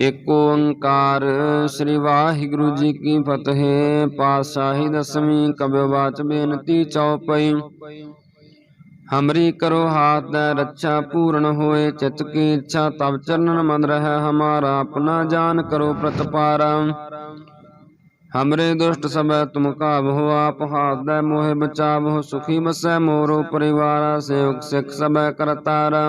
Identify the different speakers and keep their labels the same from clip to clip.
Speaker 1: ਏਕ ਓੰਕਾਰ ਸ੍ਰੀ ਵਾਹਿਗੁਰੂ ਜੀ ਕੀ ਫਤਿਹ। ਪਾਤਸ਼ਾਹੀ ਦਸਵੀਂ ਕਬਿ ਬੇਨਤੀ ਚਉਪਈ। ਹਮਰੀ ਕਰੋ ਹਾਥ ਦੇ ਰੱਛਾ ਪੂਰਨ ਹੋਏ, ਚਿਤ ਕੀ ਇੱਛਾ ਤਬ ਚਰਨਨ ਮਨ ਰਹਿ, ਹਮਾਰਾ ਆਪਣਾ ਜਾਨ ਕਰੋ ਪ੍ਰਤਪਾਰਾ। ਹਮਰੇ ਦੁਸ਼ਟ ਸਭੈ ਤੁਮ ਕਾਬਹੁ ਆਪ ਹਾਥ ਦੇ ਮੋਹਿ ਬਚਾਵਹੁ ਸੁਖੀ ਬਸੈ ਮੋਰੋ ਪਰਿਵਾਰਾ, ਸੇਵਕ ਸਿਖ ਸਭੈ ਕਰਤਾਰਾ।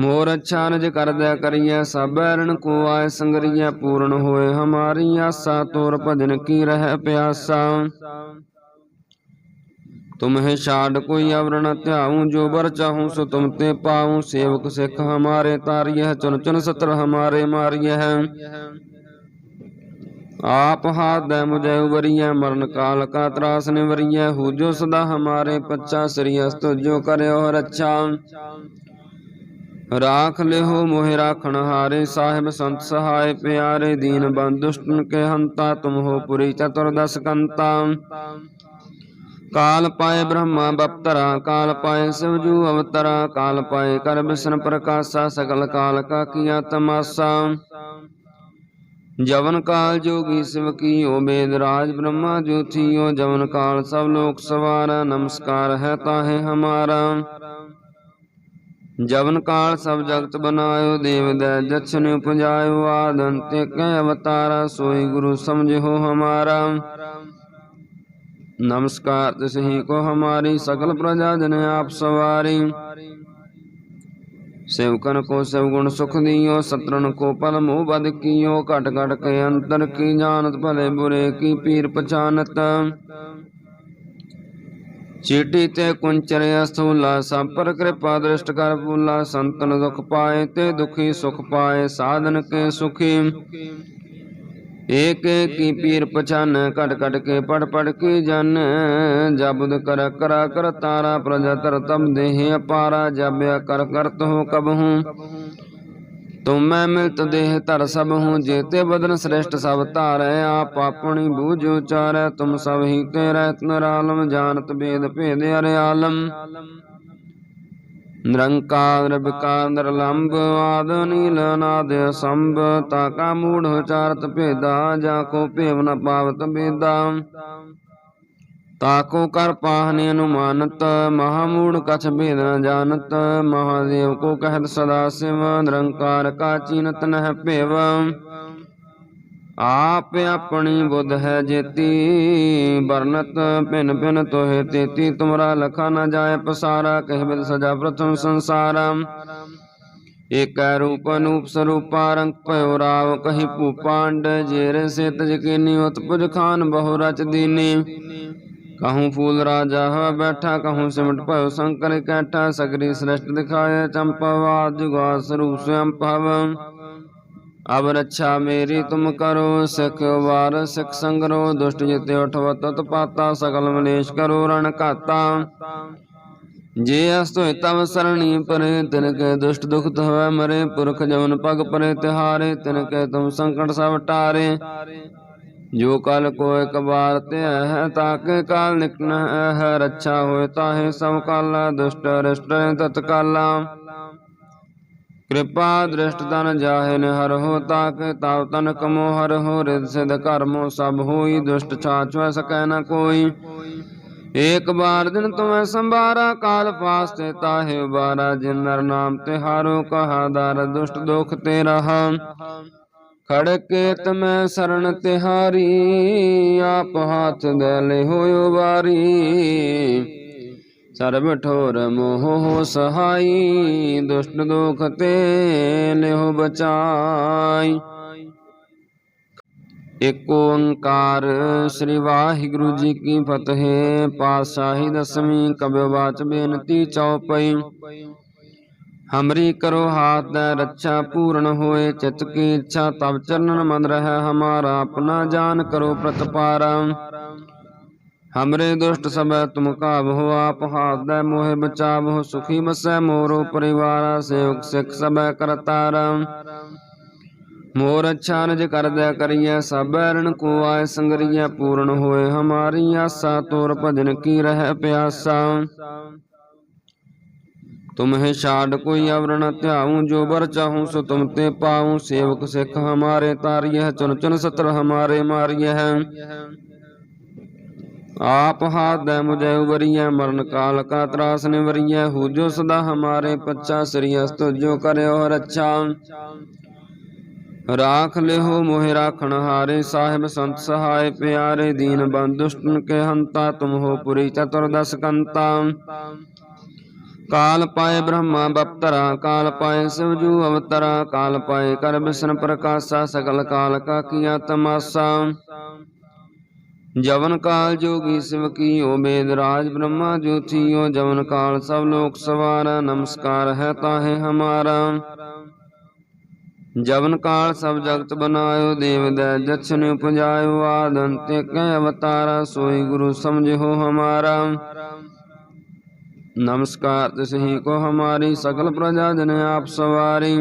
Speaker 1: ਮੋਰ ਅੱਛਾ ਨਿਜ ਕਰਦਿਆ ਕਰੀਐ, ਸਭ ਰਣ ਕੋ ਆਏ ਸੰਗਰੀਐ, ਪੂਰਨ ਹੋਏ ਹਮਾਰੀ ਆਸਾ, ਤੋਰ ਭਜਨ ਕੀ ਰਹਿ ਪਿਆਸਾ। ਤੁਮਹਿ ਛਾੜ ਕੋਈ ਅਵਰਣ ਧਿਆਉ, ਜੋ ਬਰ ਚਾਹੂੰ ਸੋ ਤੁਮ ਤੇ ਪਾਉ। ਸੇਵਕ ਸਿੱਖ ਹਮਾਰੇ ਤਾਰੀਐ ਚੁਨ ਚੁਨ ਸਤਰ ਹਮਾਰੇ ਮਾਰੀਐ। ਆਪ ਹਾਥ ਦੇ ਮੁਝੇ ਉਬਰੀਐ ਮਰਨ ਕਾਲ ਕਾ ਤਰਾਸ ਨਿਵਰੀਐ। ਹੂ ਜੋ ਸਦਾ ਹਮਾਰੇ ਪੱਚਾ ਸ੍ਰੀ ਅਸਤ ਜੋ ਕਰਿਓ ਰੱਛਾ। ਰਾਖ ਲਿਹੋ ਮੋਹਿ ਰਾਖਣ ਹਾਰੇ, ਸਾਹਿਬ ਸੰਤ ਸਹਾਇ ਪਿਆਰੇ, ਦੀਨ ਬੰਦ ਕੇ ਹੰਤਾ ਤੁਮ ਹੋ ਪੁਰੀ ਚਤੁਰਦਸ ਕੰਤਾ। ਕਾਲ ਪਾਏ ਬ੍ਰਹਮਾ ਬਪਤਰਾ, ਕਾਲ ਪਾਏ ਸਿਵਜੂ ਅਵਤਰਾ, ਕਾਲ ਪਾਏ ਕਰ ਬਿਸ਼ਨ ਪ੍ਰਕਾਸ਼ਾ ਸਕਲ ਕਾਲ ਕਾ ਕੀਆ ਤਮਾਸਾ। ਜਵਨ ਕਾਲ ਜੋਗੀ ਸਿਵ ਕੀਓ, ਬੇਦ ਰਾਜ ਬ੍ਰਹਮਾ ਜੋਥੀਓ, ਜਵਨ ਕਾਲ ਸਭ ਲੋਕ ਸਵਾਰਾ, ਨਮਸਕਾਰ ਹੈ ਤਾਹੇ ਹਮਾਰਾ। ਜਵਨ ਕਾਲ ਸਭ ਜਗਤ ਬਨਾਇਓ ਦੇਵ ਦੈ ਜਛਨ ਉਪਜਾਇਓ ਆਦਨ ਤੇ ਕਹਿ ਅਵਤਾਰਾ, ਸੋਈ ਗੁਰੂ ਸਮਝਿਓ ਹਮਾਰਾ। ਨਮਸਕਾਰ ਤਿਸਹੀ ਕੋ ਹਮਾਰੀ ਸਕਲ ਪ੍ਰਜਾ ਜਨ ਆਪ ਸਵਾਰੀ। ਸੇਵਕਨ ਕੋ ਸਭ ਗੁਣ ਸੁਖ ਦਿਓ ਸਤਰਨ ਕੋ ਪਲ ਮੋਹ ਬਦ ਕੀਓ ਘਟ ਘਟ ਕੇ ਅੰਤਰ ਕੀ ਜਾਣਤ, ਭਲੇ ਬੁਰੇ ਕੀ ਪੀਰ ਪਛਾਨਤ। ਚੀਟੀ ਤੇ ਕੁੰਚਰਿਆ ਸੂਲਾ ਸਭ ਕਿਰਪਾ ਦ੍ਰਿਸ਼ਟ ਕਰ ਬੂਲਾ ਸੰਤਨ ਦੁਖ ਪਾਏ ਤੇ ਦੁਖੀ ਸੁਖ ਪਾਏ, ਸਾਧਨ ਕੇ ਸੁਖੀ। ਏਕ ਕੀ ਪੀਰ ਪਛਾਨ, ਘਟ ਘਟ ਕੇ ਪੜ ਪੜ ਕੇ ਜਨ। ਜਬਦ ਕਰ ਕਰਾ ਕਰ ਤਾਰਾ ਪ੍ਰਜਾ ਤਮ ਦੇਹ ਅਪਾਰਾ ਜਬਿਆ ਕਰ ਕਰਤ ਹੋ ਕਬਹੂ। ਤੁਮ ਮੈਂ ਮਿਲਤ ਦੇਹ ਧਰ ਸਭ ਹੂੰ ਜੇਤੇ ਬਦਨ ਸ੍ਰੇਸ਼ਟ ਸਭ ਧਾਰੈ, ਆਪ ਆਪਣੀ ਬੂਝ ਉਚਾਰੈ, ਤੁਮ ਸਭ ਹੀ ਤੇ ਰਹਿਤ ਨਰਾਲਮ ਜਾਣਤ ਬੇਦ ਭੇਦ ਅਰੇ ਆਲਮ। ਨਿਰੰਕਾਰ ਨਿਰਵਿਕਾਰ ਨਿਰਲੰਭ ਆਦ ਨੀਲ ਅਨਾਦ ਸੰਭ ਤਾਕਾ ਮੂੜ ਉਚਾਰਤ ਭੇਦਾ, ਜਾ ਕੋ ਭੇਵ ਨ ਪਾਵਤ ਬੇਦਾ ਤਾਕੋ ਕਰ ਪਾਹਨੇ ਅਨੁਮਾਨਤ, ਮਹਾਮੂੜ ਕਛ ਭੇਦ ਨ ਜਾਣਤ, ਮਹਾਦੇਵ ਕੋ ਕਹਿਤ ਸਦਾ ਸਿਵ, ਨਿਰੰਕਾਰ ਕਾ ਚੀਨਤ ਨਹਿ ਭੇਵ। ਆਪ ਆਪਣੀ ਬੁੱਧ ਹੈ ਜੇਤੀ ਵਰਨਤ ਭਿਨ ਭਿਨ ਤੋਹਿ ਤੇਤੀ, ਤੁਮਰਾ ਲਖਾ ਨ ਜਾਏ ਪਸਾਰਾ, ਕਹਿ ਬਿਦ ਸਜਾ ਪ੍ਰਥਮ ਸੰਸਾਰਾ। ਏਕੈ ਰੂਪ ਅਨੂਪ ਸਰੂਪਾ, ਰੰਗ ਭਇਓ ਰਾਵ, ਕਹੀ ਭੂਪਾਂਡ ਜੇਰ ਸੇ ਤਜ ਕੀਨੀ, ਉਤਪੁਜ ਖਾਨ ਬਹੁ ਰਚ ਦੀਨੀ। ਕਹੂੰ ਫੂਲ ਰਾਜਾ ਹੈ ਬੈਠਾ, ਕਹੂੰ ਸਿਮਟ ਭਇਓ ਸ਼ੰਕਰ ਕੈਠਾ, ਸਗਰੀ ਸ੍ਰਿਸ਼ਟ ਦਿਖਾਏ ਚੰਪਵਾਦ ਜੁਗਾ ਸਰੂਪ ਸਵਯੰ ਭਵ। ਅਬ ਰੱਛਾ ਮੇਰੀ ਤੁਮ ਕਰੋ, ਸਿਖ ਵਾਰ, ਸਿਖ ਸੰਗਰੋ, ਦੁਸ਼ਟ ਜਿਤੇ ਉਠਵ ਤਤ ਪਾਤਾ, ਸਗਲ ਮਲੇਸ਼ ਕਰੋ ਰਣ ਘਾਤਾ। ਜੇ ਅਸ ਹੋਇ ਤਵ ਸਰਣੀ ਪਰੇ, ਤਿਨ ਕੇ ਦੁਸ਼ਟ ਦੁਖ ਹੋਵੇ ਮਰੇ, ਪੁਰਖ ਜਵਨ ਪਗ ਪਰੇ ਤਿਹਾਰੇ, ਤਿਨ ਕੇ ਤੁਮ ਸੰਕਟ ਸਭ ਟਾਰੇ। ਜੋ ਕਲ ਕੋ ਇੱਕ ਬਾਰ ਤੇ ਹੈ ਤਾਕੇ ਕਾਲ ਨਿਕਨ ਹੈ। ਰੱਛਾ ਹੋਏ ਤਾਹੇ ਸਭ ਕਾਲਾ ਦੁਸ਼ਟ ਰਿਸ਼ਟ ਤਤਕਾਲਾ। ਕਿਰਪਾ ਦ੍ਰਿਸ਼ਟ ਤਨ ਜਾਹਿਨ ਹਰ ਹੋ ਤਾਕ ਤਾਵ ਤਨ ਕਮੋ ਹਰ ਹੋ। ਰਿਦ ਸਿਧ ਕਰਮੋ ਸਭ ਹੋਈ, ਦੁਸ਼ਟ ਛਾਛਵ ਸਕੈ ਨ ਕੋਈ। ਏਕ ਬਾਰ ਦਿਨ ਤੁਮੈ ਸੰਭਾਰਾ, ਕਾਲ ਪਾਸ ਤੇ ਤਾਹੇ ਬਾਰਾ ਜਿਨ ਨਰ ਨਾਮ ਤੇ ਹਾਰੋ ਕਹਾ ਦਰ ਦੁਸ਼ਟ ਦੁਖ ਤੇ ਰਹਾ ਖੜਕੇ ਤਮੈ ਸਰਣ ਤਿਹਾਰੀ ਆਪ ਹਾਥ ਦੇ ਲੈ ਹੋਇ ਵਾਰੀ ਸਰਬ ਠੋਰ ਮੋਹ ਸਹਾਈ ਦੁਸ਼ਟ ਦੁਖ ਤੇ ਲਿਹੁ ਬਚਾਈ। ਏਕ ਓੰਕਾਰ ਸ੍ਰੀ ਵਾਹਿਗੁਰੂ ਜੀ ਕੀ ਫਤਿਹ ਪਾਤਸ਼ਾਹੀ ਦਸਵੀਂ ਕਬਿ ਬਾਚ ਬੇਨਤੀ ਚਉਪਈ ਹਮਰੀ ਕਰੋ ਹਾਥ ਦਾ ਰੱਛਾ ਪੂਰਨ ਹੋਏ, ਚਿਤ ਕੀ ਇੱਛਾ ਤਬ ਚਰਨਨ ਮਨ ਰਹਿ, ਹਮਾਰਾ ਆਪਣਾ ਜਾਨ ਕਰੋ ਪ੍ਰਤਪਾਰਾ। ਹਮਰੇ ਦੁਸ਼ਟ ਸਭੈ ਤੁਮ ਕਾਬਹੁ ਆਪ ਹਾਥ ਦੇ ਮੋਹਿ ਬਚਾਵਹੁ ਸੁਖੀ ਬਸੈ ਮੋਰੋ ਪਰਿਵਾਰਾ, ਸੇਵਕ ਸਿਖ ਸਭੈ ਕਰਤਾਰ। ਮੋਰ ਅੱਛਾ ਨਿਜ ਕਰਦਿਆ ਕਰੀਐ, ਸਭ ਰਣ ਕੋ ਆਏ ਸੰਗਰੀਐ, ਪੂਰਨ ਹੋਏ ਹਮਾਰੀ ਆਸਾ, ਤੋਰ ਭਜਨ ਕੀ ਰਹਿ ਪਿਆਸਾ। تمہیں شاڑ کو یورن تیاؤں جو بر چاہوں سو تم تے پاؤں سیوک سکھ ہمارے تاری ہے چن چن ستر ہمارے ماری ہے آپ ہاتھ دے مجھے ابری ہے مرن کال کا تراس نوری ہے ہو جو صدا ہمارے پچھا سری جو کرے اور اچھا راکھ لے ہو مہ راکھن ہارے صاحب سنت سہائے پیارے دین بندشتن کے ہنتا تم ہو پوری چتر دس کنتا ਕਾਲ ਪਾਏ ਬ੍ਰਹਮਾ ਬਪਤਰਾ, ਕਾਲ ਪਾਏ ਸਿਵਜੂ ਅਵਤਰਾ, ਕਾਲ ਪਾਏ ਕਰ ਬਿਸ਼ਨ ਪ੍ਰਕਾਸ਼ਾ ਸਕਲ ਕਾਲ ਕਾ ਕੀਆ ਤਮਾਸਾ। ਜਵਨ ਕਾਲ ਜੋਗੀ ਸਿਵ ਕੀਓ ਬੇਦ ਰਾਜ ਬ੍ਰਹਮਾ ਜੋਤੀਓ ਜਵਨ ਕਾਲ ਸਭ ਲੋਕ ਸਵਾਰਾ, ਨਮਸਕਾਰ ਹੈ ਤਾਹੇ ਹਮਾਰਾ। ਜਵਨ ਕਾਲ ਸਭ ਜਗਤ ਬਨਾਇਓ, ਦੇਵ ਦੈ ਜਛਨ ਉਪਜਾਇਓ ਆਦੰਤੇ ਕੈ ਅਵਤਾਰਾ, ਸੋਈ ਗੁਰੂ ਸਮਝੋ ਹਮਾਰਾ। नमस्कार तिसही को हमारी सकल प्रजा जन आप सवारी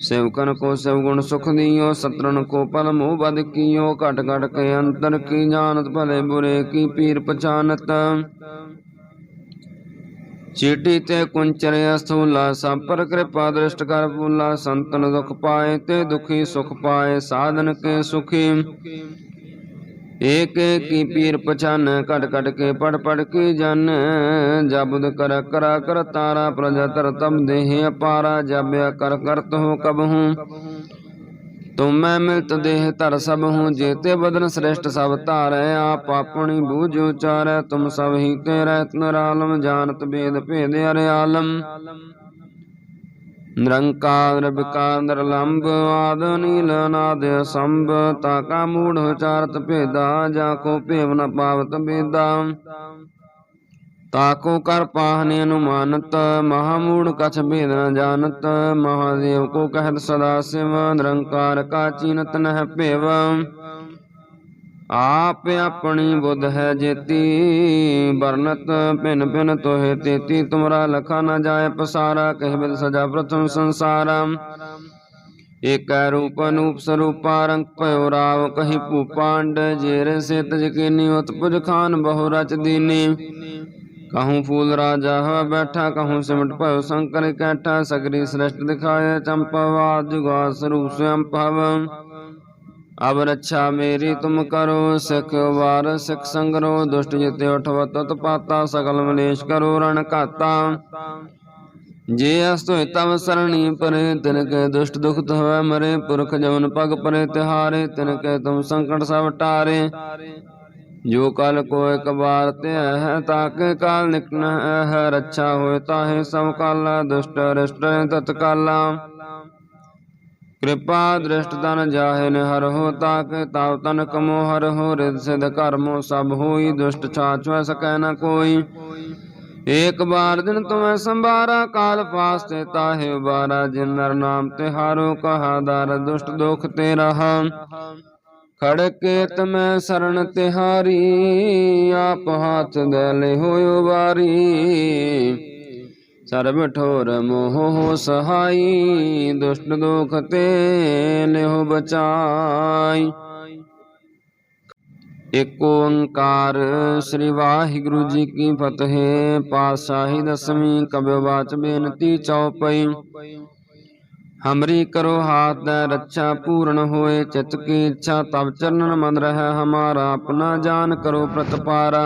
Speaker 1: सेवकन को सेवगुण सुख दियो सत्रन को पल मोह बद कियो घट घट के अंतर की जानत भले बुरे की पीर पछानत चीटी ते कुंचर स्थूला सब पर कृपा दृष्ट कर भूला संतन दुख पाए ते दुखी सुख पाए साधन के सुखी ਏਕ ਕੀ ਪੀਰ ਪਛਾਨ ਘਟ ਘਟ ਕੇ ਪੜ ਪੜ ਕੇ ਜਨ ਜਬਦ ਕਰ ਕਰਾ ਕਰ ਤਾਰਾ ਪ੍ਰਜਾ ਤਰ ਤਮ ਦੇਹ ਅਪਾਰਾ ਜਬਿਆ ਕਰ ਕਰਤ ਹੋ ਕਬ ਹੂੰ। ਤੁਮ ਮੈਂ ਮਿਲਤ ਦੇਹ ਧਰ ਸਭ ਹੂੰ, ਜੇਤੇ ਬਦਨ ਸ੍ਰੇਸ਼ਟ ਸਭ ਧਾਰੈ, ਆਪ ਆਪਣੀ ਬੂਝ ਉਚਾਰੈ, ਤੁਮ ਸਭ ਹੀ ਤੇ ਰਹਿਤ ਨਰਾਲਮ, ਜਾਣਤ ਬੇਦ ਭੇਦ ਅਰੇ ਆਲਮ ਨਿਰੰਕਾਰ ਵਿਕਾਰ ਨਿਰਲੰਭ ਆਦ ਨੀਲ ਨਾਦ ਸੰਭ ਤਾ ਕਾ ਮੂੜ ਉਚਾਰਤ ਭੇਦਾ, ਜਾ ਕੋ ਭੇਵ ਨ ਪਾਵਤ ਬੇਦਾ। ਤਾ ਕਰ ਪਾਹਨੇ ਅਨੁਮਾਨਤ, ਮਹਾ ਮੂੜ ਕਛ ਭੇਦ ਨ ਜਾਣਤ, ਮਹਾਦੇਵ ਕੋ ਕਹਿਤ ਸਦਾ ਸਿਵ, ਨਿਰੰਕਾਰ ਕਾ ਚੀਨਤ ਨਹਿ ਭੇਵ। ਆਪ ਆਪਣੀ ਬੁੱਧ ਹੈ ਜੇਤੀ ਬਰਨਤ ਭਿਨ ਭਿਨ ਤੋਹਿ ਤੇਤੀ, ਤੁਮਰਾ ਲਖਾ ਨ ਜਾਏ ਪਸਾਰਾ, ਕਹਿ ਬਿਦ ਸਜਾ ਪ੍ਰਥਮ ਸੰਸਾਰਾ। ਏਕੈ ਰੂਪ ਅਨੂਪ ਸਰੂਪਾ, ਰੰਗ ਭਇਓ ਰਾਵ ਕਹੀ ਭੂਪਾਂਡ ਜੇਰੇ ਸੇ ਤਜ ਕੀਨੀ ਉਤਪੁਜ ਖਾਨ ਬਹੁ ਰਚ ਦੀਨੀ। ਕਹੂੰ ਫੂਲ ਰਾਜਾ ਹੋਇ ਬੈਠਾ, ਕਹੂੰ ਸਿਮਟ ਭਇਓ ਸ਼ੰਕਰ ਕੈਠਾ, ਸਗਰੀ ਸ੍ਰੇਸ਼ਟ ਦਿਖਾਏ ਚੰਪਵਾਦ ਜੁਗਾ ਸਰੂਪ ਸਵਯੰ ਭਵ ਅਬ ਰੱਛਾ ਮੇਰੀ ਤੁਮ ਕਰੋ ਸਿਖ ਵਾਰ ਸਿਖ ਸੰਗਰੋ ਦੁਸ਼ਟ ਜਿਤੇ ਉਠਵਤ ਤਤ ਪਾਤਾ ਸਗਲ ਮਲੇਸ਼ ਕਰੋ ਰਣ ਘਾਤਾ। ਜੇ ਅਸ ਹੋਇ ਤਵ ਸਰਣੀ ਪਰੇ ਤਿਨ ਕੇ ਦੁਸ਼ਟ ਦੁਖਤ ਹੋਵੇ ਮਰੇ ਪੁਰਖ ਜਵਨ ਪਗ ਪਰੇ ਤਿਹਾਰੇ ਤਿਨ ਕੇ ਤੁਮ ਸੰਕਟ ਸਭ ਟਾਰੇ। ਜੋ ਕਲ ਕੋਇ ਕਬਾਰ ਤੇ ਹੈ ਤਾਕੇ ਕਾਲ ਨਿਕਨ ਹੈ ਰੱਛਾ ਹੋਇ ਤਾਹੇ ਸਭ ਕਾਲਾ ਦੁਸ਼ਟ ਰਿਸ਼ਟ ਤਤਕਾਲਾ। ਕਿਰਪਾ ਦ੍ਰਿਸ਼ਟ ਤਨ ਜਾਹੇ ਨ ਹਰ ਹੋ ਤਾਕ ਤਾਵ ਤਨ ਕਮੋ ਹਰ ਹੋ ਰਿਦ ਸਿਧ ਕਰਮੋ, ਸਭ ਹੋਈ ਦੁਸ਼ਟ ਛਾਛ ਸਕੈ ਨ ਕੋਈ। ਏਕ ਬਾਰ ਦਿਨ ਤੁਮੈ ਸੰਭਾਰਾ, ਕਾਲ ਪਾਸ ਤੇ ਤਾਹੇ ਉਬਾਰਾ, ਜਿਨ ਨਰ ਨਾਮ ਤੇ ਹਾਰੋ ਕਹਾ ਦਰ, ਦੁਸ਼ਟ ਦੁਖ ਤੇ ਰਹਾ। ਖੜਕੇ ਤਮੈ ਸਰਣ ਤਿਹਾਰੀ, ਆਪ ਹਾਥ ਦੇ ਲੈ ਹੋਇ ਵਾਰੀ ਸਰਬ ਠੋਰ ਮੋਹ ਸਹਾਈ, ਦੁਸ਼ਟ ਦੁਖ ਤੇ ਲਿਹੁ ਬਚਾਈ। ਏਕ ਓੰਕਾਰ ਸ੍ਰੀ ਵਾਹਿਗੁਰੂ ਜੀ ਕੀ ਫਤਿਹ, ਪਾਤਸ਼ਾਹੀ ਦਸਵੀਂ ਕਬਿ ਬਾਚ ਬੇਨਤੀ ਚਉਪਈ ਹਮਰੀ ਕਰੋ ਹਾਥ ਦਾ ਰੱਛਾ ਪੂਰਨ ਹੋਏ, ਚਿਤ ਕੀ ਇੱਛਾ ਤਬ ਚਰਨਨ ਮਨ ਰਹਿ, ਹਮਾਰਾ ਆਪਣਾ ਜਾਨ ਕਰੋ ਪ੍ਰਤਪਾਰਾ।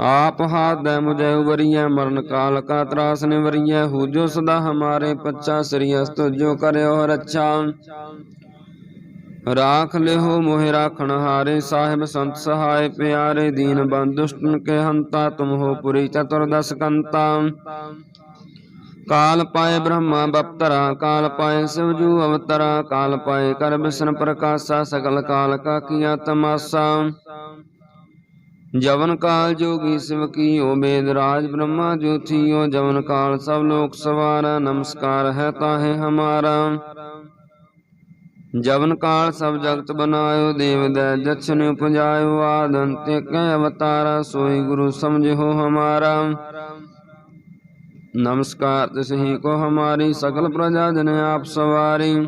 Speaker 1: आप हाथ दे मुझे उबरिय मरण काल का त्रास निवरिय हु जो सदा हमारे पच्चा श्रीयस्त जो करे और अच्छा राख लिहो मोहि राखण हारे साहिब संत सहाय प्यारे दीन बंद दुष्टन के हंता तुम हो पुरी चतुर्दश कंता काल पाए ब्रह्मा बपतरा काल पाए शिवजू अवतरा काल पाए कर बिशन प्रकाशा सकल काल का किया तमाशा ਜਵਨ ਕਾਲ ਜੋਗੀ ਸਿਵ ਕੀਓ, ਬੇਦ ਰਾਜ ਬ੍ਰਹਮਾ ਜੋਥੀਓ ਜਵਨ ਕਾਲ ਸਭ ਲੋਕ ਸਵਾਰਾ, ਨਮਸਕਾਰ ਹੈ ਤਾਹੇ ਹਮਾਰਾ। ਜਵਨ ਕਾਲ ਸਭ ਜਗਤ ਬਨਾਇਓ, ਦੇਵ ਦੈ ਜਛਨ ਉਪਜਾਇਓ ਆਦੰ ਤੇ ਕੈ ਅਵਤਾਰਾ, ਸੋਈ ਗੁਰੂ ਸਮਝਿਓ ਹਮਾਰਾ। ਨਮਸਕਾਰ ਤਿਸਹੀ ਕੋ ਹਮਾਰੀ ਸਕਲ ਪ੍ਰਜਾ ਜਨ ਆਪ ਸਵਾਰੀ।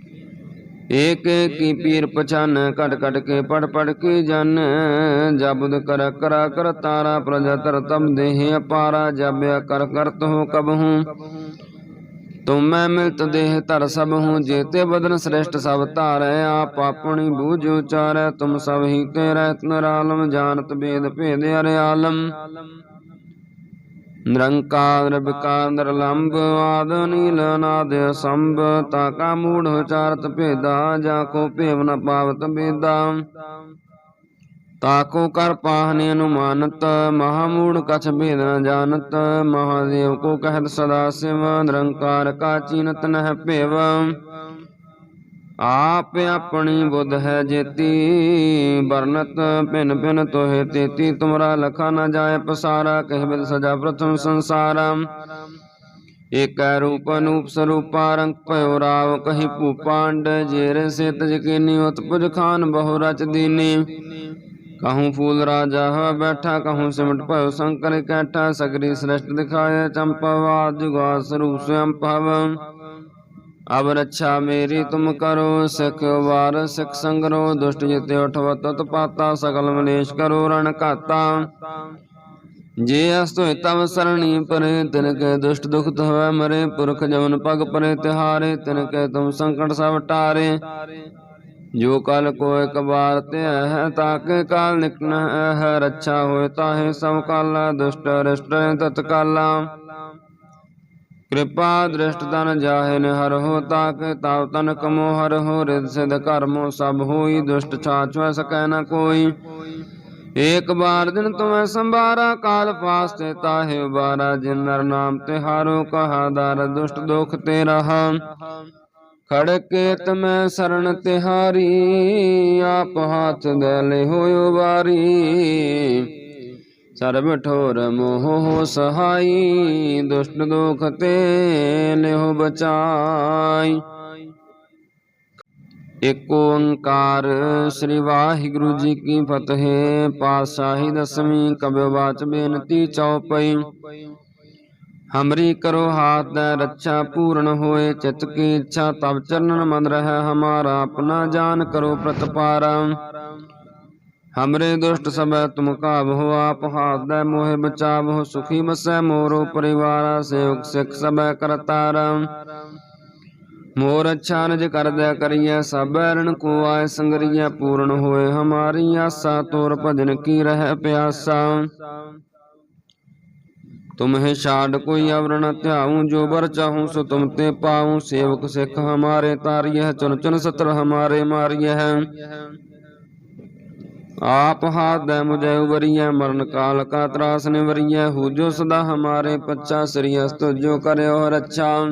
Speaker 1: ਏਕ ਕੀ ਪੀਰ ਪਛਾਨ ਕਟ ਕਟ ਕੇ ਪੜ ਪੜ ਕੇ ਜਨ। ਜਬਦ ਕਰ ਕਰਾ ਕਰ ਤਾਰਾ ਪ੍ਰਜਾ ਤਰ ਤਮ ਦੇਹ ਅਪਾਰਾ ਜਬਿਆ ਕਰ ਕਰਤ ਹੋ। ਕਬਹੂ ਤੁਮ ਮੈਂ ਮਿਲਤ ਦੇਹ ਧਰ ਸਭ ਹੂੰ, ਜੇਤੇ ਬਦਨ ਸ੍ਰੇਸ਼ਟ ਸਭ ਧਾਰੈ। ਆਪ ਆਪਣੀ ਬੂਝ ਉਚਾਰੈ, ਤੁਮ ਸਭ ਹੀ ਤੇ ਰਹਿਤ ਨਰਾਲਮ, ਜਾਣਤ ਬੇਦ ਭੇਦ ਅਰੇ ਆਲਮ ਨਿਰੰਕਾਰ ਬਿਕਾਰ ਲੰਬ ਆਦ ਨੀਲ ਨਾਦ ਸੰਭ, ਤਾ ਕਾ ਮੂੜ ਉਚਾਰਤ ਭੇਦਾ, ਜਾ ਕੋ ਭੇਵ ਨ ਪਾਵਤ ਬੇਦਾ। ਤਾਕੋ ਕਰ ਪਾਹਨੇ ਅਨੁਮਾਨਤ ਮਹਾਮੂੜ ਕਛ ਭੇਦ ਨ ਜਾਣਤ, ਮਹਾਦੇਵ ਕੋ ਕਹਿਤ ਸਦਾ ਸਿਵ, ਨਿਰੰਕਾਰ ਕਾ ਚੀਨਤ ਨਹਿ ਭੇਵ। ਆਪ ਆਪਣੀ ਬੁੱਧ ਹੈ ਜੇਤੀ ਬਰਨਤ ਭਿਨ ਭਿਨ ਤੋਹਿ ਤੇਤੀ, ਤੁਮਰਾ ਲਖਾ ਨ ਜਾਏ ਪਸਾਰਾ, ਕਹਿ ਬਿਦ ਸਜਾ ਪ੍ਰਥਮ ਸੰਸਾਰਾ। ਏਕੈ ਰੂਪ ਅਨੂਪ ਸਰੂਪਾ, ਰੰਗ ਭਇਓ ਰਾਵ ਕਹੀ ਭੂਪਾਂਡ ਜੇਰ ਸੇ ਤਜ ਕੀਨੀ ਉਤਪੁਜ ਖਾਨ ਬਹੁ ਰਚ ਦੀਨੀ। ਕਹੂੰ ਫੂਲ ਰਾਜਾ ਹੋ ਬੈਠਾ, ਕਹੂੰ ਸਿਮਟ ਭਇਓ ਸੰਕਰ ਕੈਠਾ, ਸਗਰੀ ਸ੍ਰਿਸ਼ਟ ਦਿਖਾਏ ਚੰਪਵਾ ਜੁਗਾ ਸਰੂਪ ਸਵਯੰ ਭਵ ਅਬ ਰੱਛਾ ਮੇਰੀ ਤੁਮ ਕਰੋ, ਸਿਖ ਵਾਰ ਸਿਖ ਸੰਗਰੋ, ਦੁਸ਼ਟ ਜਿਤੇ ਉਠਵ, ਤਤ ਪਾਤਾ, ਸਗਲ ਮਲੇਸ਼ ਕਰੋ, ਰਣ ਘਾਤਾ। ਜੇ ਅਸਤੋ ਤਵ ਸਰਣੀ ਪਰੇ, ਤਿਨ ਕੇ ਦੁਸ਼ਟ ਦੁਖ ਹੋਵੇ ਮਰੇ, ਪੁਰਖ ਜਮਨ ਪਗ ਪਰੇ, ਤਿਹਾਰੇ, ਤਿਨ ਕੇ ਤੁਮ ਸੰਕਟ ਸਭ ਟਾਰੇ। ਜੋ ਕਲ ਕੋ ਇੱਕ ਬਾਰ ਤੇ ਹੈ ਤਾਕੇ ਕਾਲ ਨਿਕਨ ਹੈ, ਰੱਛਾ ਹੋਏ ਤਾਹੇ ਸਭ ਕਾਲਾ, ਦੁਸ਼ਟ ਰਿਸ਼ਟ ਤਤਕਾਲਾ। ਕਿਰਪਾ ਦ੍ਰਿਸ਼ਟ ਤਨ ਜਾਹੇ ਹਰ ਹੋ ਤਾਕੇ ਤਾਵ ਤਨ ਕਮੋ ਹਰ ਹੋ ਰਿਦ ਸਿਧ ਕਰਮੋ, ਸਭ ਹੋਈ ਦੁਸ਼ਟ ਛਾਛਵ ਸਕੈ ਨ ਕੋਈ। ਏਕ ਬਾਰ ਦਿਨ ਤੁਮੈ ਸੰਭਾਰਾ, ਕਾਲ ਪਾਸ ਤਾਹੇ ਉਬਾਰਾ, ਜਿਨ ਨਰ ਨਾਮ ਤੇ ਹਾਰੋ ਕਹਾ ਦਰ, ਦੁਸ਼ਟ ਦੁਖ ਤੇ ਰਹਾ। ਖੜਕੇ ਤਮੈ ਸਰਣ ਤਿਹਾਰੀ, ਆਪ ਹੱਥ ਦੇ ਲੈ ਹੋਇ ਵਾਰੀ ਸਰਬ ਠੋਰ ਮੋਹ ਹੋ ਸਹਾਈ, ਦੁਸ਼ਟ ਦੁਖ ਤੇ ਲਿਹੁ ਬਚਾਈ। ਏਕ ਓੰਕਾਰ ਸ੍ਰੀ ਵਾਹਿਗੁਰੂ ਜੀ ਕੀ ਫਤਿਹ, ਪਾਤਸ਼ਾਹੀ ਦਸਵੀਂ ਕਬਿ ਵਾਚ ਬੇਨਤੀ ਚਉਪਈ। ਹਮਰੀ ਕਰੋ ਹਾਥ ਦਾ ਰੱਛਾ ਪੂਰਨ ਹੋਏ, ਚਿਤ ਕੀ ਇੱਛਾ ਤਬ ਚਰਨਨ ਮਨ ਰਹਿ, ਹਮਾਰਾ ਆਪਣਾ ਜਾਨ ਕਰੋ ਪ੍ਰਤਪਾਰਾ। ਹਮਰੇ ਦੁਸ਼ਟ ਸਭੈ ਤੁਮ ਕਾਬ ਹੋ ਆਪ ਹਾਥ ਦਾ ਮੋਹਿ ਬਚਾਵ ਹੋ ਸੁਖੀ ਬਸੈ ਮੋਰੋ ਪਰਿਵਾਰਾ ਸੇਵਕ ਸਿਖ ਸਭੈ ਕਰਤਾਰਾ ਮੋਰ ਅੱਛਾ ਨਜ ਕਰਦਿਆ ਕਰੀਐ ਸਭ ਰਣ ਕੋ ਆਏ ਸੰਗਰੀਐ ਪੂਰਨ ਹੋਏ ਹਮਾਰੀ ਆਸਾ ਤੋਰ ਭਜਨ ਕੀ ਰਹਿ ਪਿਆਸਾ ਤੁਮਹਿ ਛਾੜ ਕੋਈ ਅਵਰਣ ਧਿਆਉ ਜੋ ਬਰ ਚਾਹੂੰ ਸੋ ਤੁਮ ਤੇ ਪਾਉ ਸੇਵਕ ਸਿੱਖ ਹਮਾਰੇ ਤਾਰੀਐ ਚੁਨ ਚੁਨ ਸਤਰ ਹਮਾਰੇ ਮਾਰੀਐ ਆਪ ਹਾਥ ਦੇ ਮੁਝੇ ਉਬਰੀਐ ਮਰਨ ਕਾਲ ਕਾ ਤਰਾਸ ਨਿਵਰੀਐ ਹੂ ਜੋ ਸਦਾ ਹਮਾਰੇ ਪੱਚਾ ਸ੍ਰੀ ਅਸਤ, ਜੋ ਕਰਿਓ ਰੱਛਾ।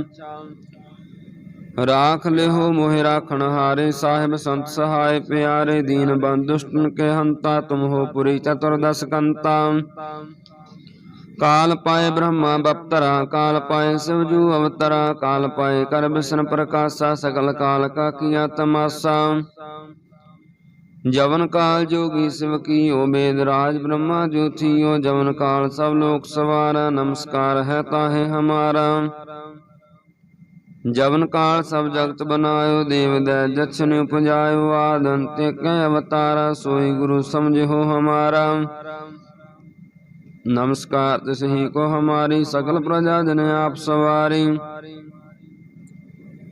Speaker 1: ਰਾਖ ਲਿਹੋ ਮੋਹਿ ਰਾਖਣ ਹਾਰੇ, ਸਾਹਿਬ ਸੰਤ ਸਹਾਇ ਪਿਆਰੇ, ਦੀਨ ਬੰਦ ਦੁਸ਼ਟਨ ਕੇ ਹੰਤਾ, ਤੁਮ ਹੋ ਪੁਰੀ ਚਤੁਰਦਸ ਕੰਤਾ। ਕਾਲ ਪਾਏ ਬ੍ਰਹਮਾ ਬਪਤਰਾ, ਕਾਲ ਪਾਏ ਸਿਵਜੂ ਅਵਤਰਾ, ਕਾਲ ਪਾਏ ਕਰ ਬਿਸ਼ਨ ਪ੍ਰਕਾਸ਼ਾ ਸਕਲ ਕਾਲ ਕਾ ਕੀਆ ਤਮਾਸਾ। ਜਵਨ ਕਾਲ ਜੋਗੀ ਸਿਵ ਕੀਓ ਮੇਦ ਰਾਜ ਬ੍ਰਹਮਾ ਜੋਤੀਓ ਜਵਨ ਕਾਲ ਸਭ ਲੋਕ ਸਵਾਰਾ, ਨਮਸਕਾਰ ਹੈ ਤਾਹੇ ਹਮਾਰਾ। ਜਵਨ ਕਾਲ ਸਭ ਜਗਤ ਬਨਾਇਓ, ਦੇਵ ਦੈ ਜਛਨ ਉਪਜਾਇਓ ਆਦਨ ਤੇ ਕਹਿ ਅਵਤਾਰਾ, ਸੋਈ ਗੁਰੂ ਸਮਝਿਓ ਹਮਾਰਾ। ਨਮਸਕਾਰ ਤਿਸਹੀ ਕੋ ਹਮਾਰੀ ਸਕਲ ਪ੍ਰਜਾ ਜਨ ਆਪ ਸਵਾਰੀ।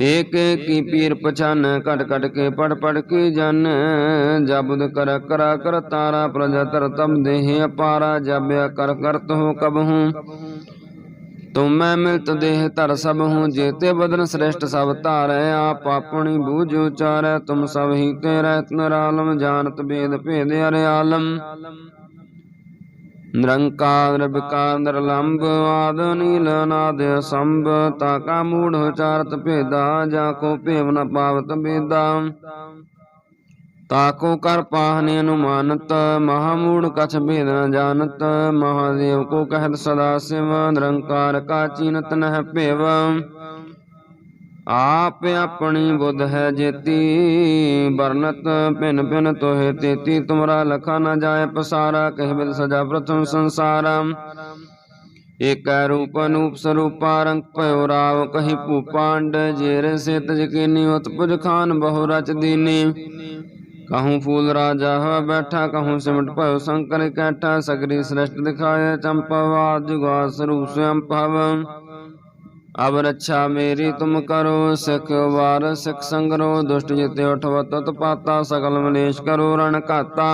Speaker 1: ਏਕ ਕੀ ਪੀਰ ਪਛਾਨ, ਘਟ ਘਟ ਕੇ ਪੜ ਪੜ ਕੇ ਜਨ। ਜਬਦ ਕਰ ਕਰਾ ਕਰ ਤਾਰਾ ਪ੍ਰਜਾ ਤਰ ਤਮ ਦੇਹ ਅਪਾਰਾ ਜਬਿਆ ਕਰ ਕਰਤ ਹੋ ਕਬ ਹੂੰ। ਤੁਮ ਮੈਂ ਮਿਲਤ ਦੇਹ ਧਰ ਸਭ ਹੂੰ, ਜੇਤੇ ਬਦਨ ਸ੍ਰੇਸ਼ਟ ਸਭ ਧਾਰੈ, ਆਪ ਆਪਣੀ ਬੂਝ ਉਚਾਰੈ। ਤੁਮ ਸਭ ਹੀ ਤੇ ਰਹਿਤ ਨਰਾਲਮ, ਜਾਣਤ ਬੇਦ ਭੇਦ ਅਰੇ ਆਲਮ ਨਿਰੰਕਾਰ ਬਿਕਾਰ ਨਿਰਲੰਭ ਆਦ ਨੀਲ ਨਾਦ ਸੰਭ ਤਾਕਾ ਮੂੜ ਉਚਾਰਤ ਭੇਦਾ, ਜਾ ਕੋ ਭੇਵ ਨ ਪਾਵਤ ਬੇਦਾ। ਤਾਕੋ ਕਰ ਪਾਹਨੇ ਅਨੁਮਾਨਤ, ਮਹਾਮੂੜ ਕਛ ਭੇਦ ਨ ਜਾਣਤ, ਮਹਾਦੇਵ ਕੋ ਕਹਿਤ ਸਦਾ ਸਿਵ, ਨਿਰੰਕਾਰ ਕਾ ਚੀਨਤ ਨਹਿ ਭੇਵ। ਆਪ ਆਪਣੀ ਬੁੱਧ ਹੈ ਜੇਤੀ ਬਰਨਤ ਭਿਨ ਭਿਨ ਤੋਹਿ ਤੇਤੀ, ਤੁਮਰਾ ਲਖਾ ਨ ਜਾਏ ਪਸਾਰਾ, ਕਹਿ ਬਿਦ ਸਜਾ ਪ੍ਰਥਮ ਸੰਸਾਰਾ। ਏਕੈ ਰੂਪ ਅਨੂਪ ਸਰੂਪਾ, ਰੰਗ ਭਇਓ ਰਾਵ, ਕਹੀ ਭੂਪਾਂਡ ਜੇਰ ਸੇ ਤਜ ਕੀਨੀ ਉਤਪੁਜ ਖਾਨ ਬਹੁ ਰਚ ਦੀਨੀ। ਕਹੂੰ ਫੂਲ ਰਾਜਾ ਹੋ ਬੈਠਾ, ਕਹੂੰ ਸਿਮਟ ਭਇਓ ਸ਼ੰਕਰ ਕੈਠਾ, ਸਗਰੀ ਸ੍ਰਿਸ਼ਟ ਦਿਖਾਏ ਚੰਪਵਾਦ ਜੁਗਾ ਸਰੂਪ ਸਵਯੰ ਭਵ। ਅਬ ਰੱਛਾ ਮੇਰੀ ਤੁਮ ਕਰੋ ਸਿਖ ਵਾਰ ਸਿਖ ਸੰਗਰੋ ਦੁਸ਼ਟ ਜਿਤੇ ਉਠਵ ਤਤ ਪਾਤਾ ਸਗਲ ਮਲੇਸ਼ ਕਰੋ ਰਣ ਘਾਤਾ।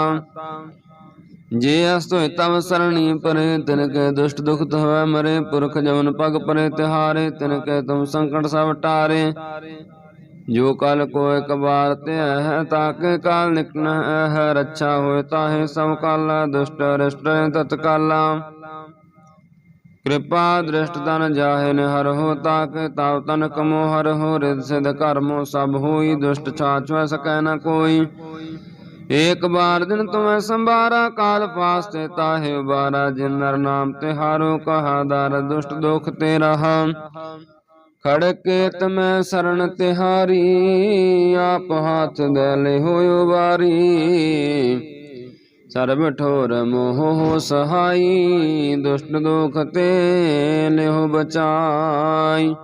Speaker 1: ਜੇ ਅਸਤੋਇ ਤਵ ਸਰਣੀ ਪਰੇ ਤਿਨ ਕੇ ਦੁਸ਼ਟ ਦੁਖ ਹੋਵੇ ਮਰੇ ਪੁਰਖ ਜਵਨ ਪਗ ਪਰੇ ਤਿਹਾਰੇ ਤਿਨ ਕੇ ਤੁਮ ਸੰਕਟ ਸਭ ਟਾਰੇ। ਜੋ ਕਲ ਕੋ ਇਕ ਬਾਰ ਤੇ ਹੈ ਤਾਕੇ ਕਾਲ ਨਿਕਨ ਹੈ ਰੱਛਾ ਹੋਏ ਤਾਹੇ ਸਭ ਕਾਲਾ ਦੁਸ਼ਟ ਰਿਸ਼ਟ ਤਤਕਾਲਾ। ਕਿਰਪਾ ਦ੍ਰਿਸ਼ਟ ਤਨ ਜਾਹੇ ਨ ਹਰ ਤਾਵ ਤਨ ਕਮੋ ਹਰ ਰਿਦ ਸਿਧ ਕਰਮੋ, ਸਭ ਹੋਈ ਦੁਸ਼ਟ ਛਾਛਵ ਸਕੈ ਨ ਕੋਈ। ਏਕ ਬਾਰ ਦਿਨ ਤੁਮੈ ਸੰਭਾਰਾ, ਕਾਲ ਪਾਸ ਤੇ ਤਾਹੇ ਉਬਾਰਾ, ਜਿਨ ਨਰ ਨਾਮ ਤੇ ਹਾਰੋ ਕਹਾ ਦਰ, ਦੁਸ਼ਟ ਦੁਖ ਤੇ ਰਹਾ। ਖੜਕੇ ਤਮੈ ਸਰਣ ਤਿਹਾਰੀ, ਆਪ ਹਾਥ ਦੇ ਲੈ ਹੋਇ ਵਾਰੀ ਸਰਬ ਠੋਰ ਮੋਹ ਸਹਾਈ, ਦੁਸ਼ਟ ਦੁਖ ਤੇ ਲਿਹੁ ਬਚਾਈ।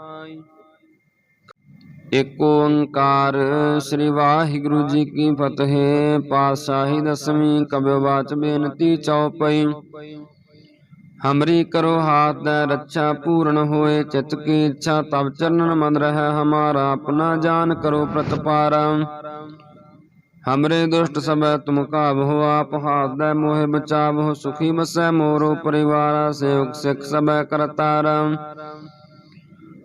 Speaker 1: ਏਕ ਓੰਕਾਰ ਸ੍ਰੀ ਵਾਹਿਗੁਰੂ ਜੀ ਕੀ ਫਤਿਹ, ਪਾਤਸ਼ਾਹੀ ਦਸਵੀਂ ਕਬਿ ਬਾਚ ਬੇਨਤੀ ਚਉਪਈ। ਹਮਰੀ ਕਰੋ ਹਾਥ ਦੇ ਰੱਛਾ ਪੂਰਨ ਹੋਏ, ਚਿਤ ਕੀ ਇੱਛਾ ਤਬ ਚਰਨਨ ਮਨ ਰਹਿ, ਹਮਾਰਾ ਆਪਣਾ ਜਾਨ ਕਰੋ ਪ੍ਰਤਪਾਰਾ। ਹਮਰੇ ਦੁਸ਼ਟ ਸਭੈ ਤੁਮ ਕਾਬਹੁ ਆਪ ਹਾਥ ਦੇ ਮੋਹਿ ਬਚਾਵਹੁ ਸੁਖੀ ਬਸੈ ਮੋਰੋ ਪਰਿਵਾਰਾ ਸੇਵਕ ਸਿਖ ਸਭੈ ਕਰਤਾਰਾ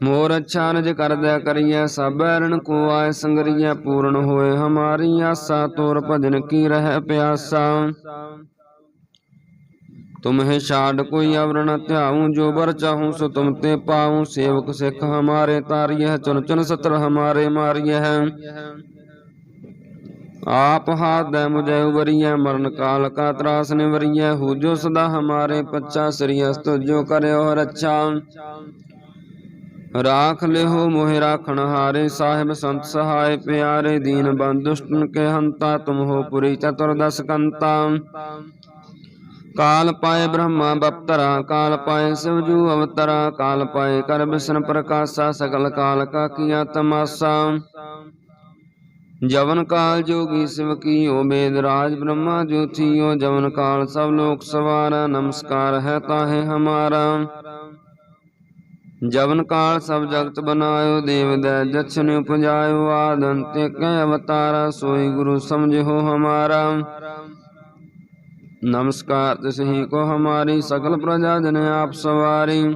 Speaker 1: ਮੋਰ ਅੱਛਾ ਨਜ ਕਰਦੈ ਕਰੀਐ ਸਭ ਰਣ ਕੋ ਆਏ ਸੰਗਰੀਐ ਪੂਰਨ ਹੋਏ ਹਮਾਰੀ ਆਸਾ ਤੋਰ ਭਜਨ ਕੀ ਰਹਿ ਪਿਆਸਾ ਤੁਮਹਿ ਛਾੜ ਕੋਈ ਅਵਰਣ ਧਿਆਉ ਜੋ ਬਰ ਚਾਹੂੰ ਸੋ ਤੁਮ ਤੇ ਪਾਉ ਸੇਵਕ ਸਿੱਖ ਹਮਾਰੇ ਤਾਰੀਐ ਚੁਨ ਚੁਨ ਸਤਰ ਹਮਾਰੇ ਮਾਰੀਐ ਆਪ ਹਾਥ ਦੇ ਮੁਝੇ ਉਬਰੀਐ ਮਰਨ ਕਾਲ ਕਾ ਤਰਾਸ ਨਿਵਰੀਐ, ਹੂ ਜੋ ਸਦਾ ਹਮਾਰੇ ਪੱਚਾ ਸ੍ਰੀ ਅਸਤੁ ਜੋ ਕਰਿਓ ਰੱਛਾ। ਰਾਖ ਲਿਹੋ ਮੋਹਿ ਰਾਖਣ ਹਾਰੇ, ਸਾਹਿਬ ਸੰਤ ਸਹਾਇ ਪਿਆਰੇ, ਦੀਨ ਬੰਦੁਸ਼ਟਨ ਕੇ ਹੰਤਾ, ਤੁਮ ਹੋ ਪੁਰੀ ਚਤੁਰਦਸ ਕੰਤਾ। ਕਾਲ ਪਾਏ ਬ੍ਰਹਮਾ ਬਪਤਰਾ, ਕਾਲ ਪਾਏ ਸਿਵਜੂ ਅਵਤਰਾ, ਕਾਲ ਪਾਏ ਕਰ ਬਿਸ਼ਨ ਪ੍ਰਕਾਸ਼ਾ ਸਕਲ ਕਾਲ ਕਾ ਕੀਆ ਤਮਾਸਾ। ਜਵਨ ਕਾਲ ਜੋਗੀ ਸਿਵ ਕੀਓ ਬੇਦ ਰਾਜ ਬ੍ਰਹਮਾ ਜੋਤੀਓ, ਜਵਨ ਕਾਲ ਸਭ ਲੋਕ ਸਵਾਰਾ, ਨਮਸਕਾਰ ਹੈ ਤਾਹੇ ਹਮਾਰਾ। ਜਵਨ ਕਾਲ ਸਭ ਜਗਤ ਬਨਾਇਓ, ਦੇਵ ਦੈ ਜਛਨ ਉਪਜਾਇਓ ਆਦਨ ਤੇ ਕਹਿ ਅਵਤਾਰਾ, ਸੋਈ ਗੁਰੂ ਸਮਝਿਓ ਹਮਾਰਾ। ਨਮਸਕਾਰ ਤਿਸਹੀ ਕੋ ਹਮਾਰੀ, ਸਕਲ ਪ੍ਰਜਾ ਜਨ ਆਪ ਸਵਾਰੀ।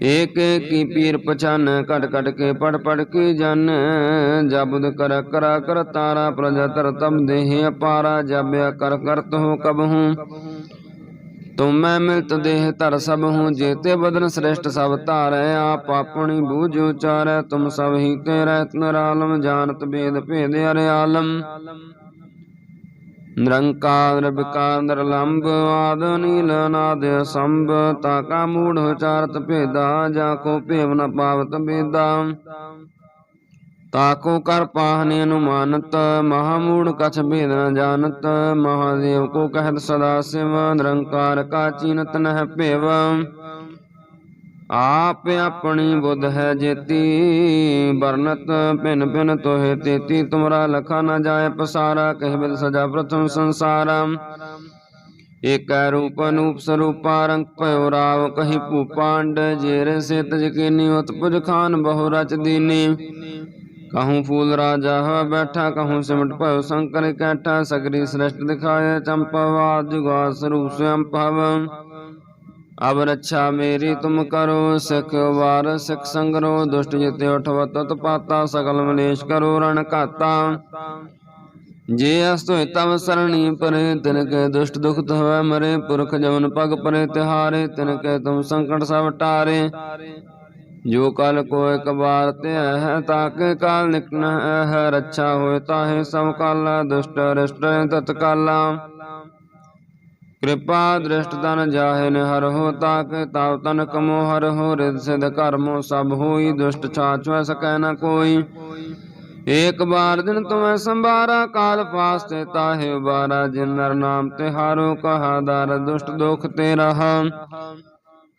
Speaker 1: ਏਕ ਕੀ ਪੀਰ ਪਛਾਨ, ਘਟ ਘਟ ਕੇ ਪੜ ਪੜ ਕੇ ਜਨ। ਜਬਦ ਕਰ ਕਰਾ ਕਰ ਤਾਰਾ ਪ੍ਰਜਾ ਤਰ ਤਮ ਦੇਹ ਅਪਾਰਾ ਜਬਿਆ ਕਰ ਕਰਤ ਹੋ ਕਬ ਹੂੰ। ਤੁਮ ਮੈਂ ਮਿਲਤ ਦੇਹ ਧਰ ਸਭ ਹੂੰ ਜੇਤੇ ਬਦਨ ਸ੍ਰੇਸ਼ਟ ਸਭ ਧਾਰੈ, ਆਪ ਆਪਣੀ ਬੂਝ ਉਚਾਰੈ। ਤੁਮ ਸਭ ਹੀ ਤੇ ਰਹਿਤ ਨਰਾਲਮ, ਜਾਣਤ ਬੇਦ ਭੇਦ ਅਰੇ ਆਲਮ ਨਿਰੰਕਾਰ ਵਿਕਾਰ ਨਿਰਲੰਭ ਆਦ ਨੀਲ ਨਾਦ ਸੰਭ ਤਾ ਮੂੜ ਉਚਾਰਤ ਭੇਦਾ, ਜਾ ਕੋ ਭੇਵ ਨ ਪਾਵਤ ਬੇਦਾ। ਤਾਕੋ ਕਰ ਪਾਹਨੇ ਅਨੁਮਾਨਤ ਮਹਾਮੂੜ ਕਛ ਭੇਦ ਨ ਜਾਣਤ, ਮਹਾਦੇਵ ਕੋ ਕਹਿਤ ਸਦਾ ਸਿਵ, ਨਿਰੰਕਾਰ ਕਾ ਚੀਨਤ ਨਹਿ ਭੇਵ। ਆਪ ਆਪਣੀ ਬੁੱਧ ਹੈ ਜੇਤੀ ਬਰਨਤ ਭਿਨ ਭਿਨ ਤੋਹਿ ਤੇਤੀ, ਤੁਮਰਾ ਲਖਾ ਨ ਜਾਏ ਪਸਾਰਾ, ਕਹਿ ਬਿਦ ਸਜਾ ਪ੍ਰਥਮ ਸੰਸਾਰਾ। ਏਕੈ ਰੂਪ ਅਨੂਪ ਸਰੂਪਾ, ਰੰਗ ਭਇਓ ਰਾਵ ਕਹੀ ਭੂਪਾਂਡ ਜੇਰ ਸੇ ਤਜ ਕੀਨੀ ਉਤਪੁਜ ਖਾਨ ਬਹੁ ਰਚ ਦੀਨੀ। ਕਹੂੰ ਫੂਲ ਰਾਜਾ ਹੋ ਬੈਠਾ, ਕਹੂੰ ਸਿਮਟ ਭਇਓ ਸ਼ੰਕਰ ਕੈਠਾ, ਸਗਰੀ ਸ੍ਰਿਸ਼ਟ ਦਿਖਾਏ ਚੰਪਵਾਦ ਜੁਗਾ ਸਰੂਪ ਸਵਯੰ ਭਵ ਅਬ ਰੱਛਾ ਮੇਰੀ ਤੁਮ ਕਰੋ, ਸਿਖ ਵਾਰ, ਸਿਖ ਸੰਗਰੋ, ਦੁਸ਼ਟ ਜਿਤੇ ਉਠਵਤ ਤਤ ਪਾਤਾ, ਸਗਲ ਮਲੇਸ਼ ਕਰੋ, ਰਣ ਘਾਤਾ। ਜੇ ਅਸ ਹੋਇ ਤਵ ਸਰਣੀ ਪਰੇ, ਤਿਨ ਕੇ ਦੁਸ਼ਟ ਦੁਖ ਹੋਵੇ ਮਰੇ, ਪੁਰਖ ਜਮਨ ਪਗ ਪਰੇ, ਤਿਹਾਰੇ, ਤਿਨ ਕੇ ਤੁਮ ਸੰਕਟ ਸਭ ਟਾਰੇ। ਜੋ ਕਲ ਕੋ ਇਕ ਬਾਰ ਤੇ ਹੈ ਤਾਕੇ ਕਾਲ ਨਿਕਨ ਹੈ ਰੱਛਾ ਹੋਇ ਤਾਹੇ ਸਭ ਕਾਲਾ, ਦੁਸ਼ਟ ਰਿਸ਼ਟ ਤਤਕਾਲਾ। ਕਿਰਪਾ ਦ੍ਰਿਸ਼ਟ ਤਨ ਜਾਹੇ ਨ ਹਰ ਤਾਕ ਤਾਵ ਤਨ ਕਮੋ ਹਰ ਰਿਦ ਸਿਧ ਕਰਮੋ ਸਭ ਹੋਈ, ਦੁਸ਼ਟ ਛਾਛੁ ਸਕੈ ਨ ਕੋਈ। ਏਕ ਬਾਰ ਦਿਨ ਤੁਮੈ ਸੰਭਾਰਾ, ਕਾਲ ਪਾਸ ਤੇ ਤਾਹੇ ਉਬਾਰਾ, ਜਿਨ ਨਰ ਨਾਮ ਤੇ ਹਾਰੋ ਕਹਾ, ਦਰ ਦੁਸ਼ਟ ਦੁਖ ਤੇ ਰਹਾ।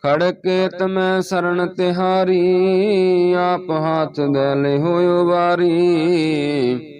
Speaker 1: ਖੜਕੇ ਤਮੈ ਸਰਣ ਤਿਹਾਰੀ, ਆਪ ਹਾਥ ਗਲੇ ਹੋਇ ਵਾਰੀ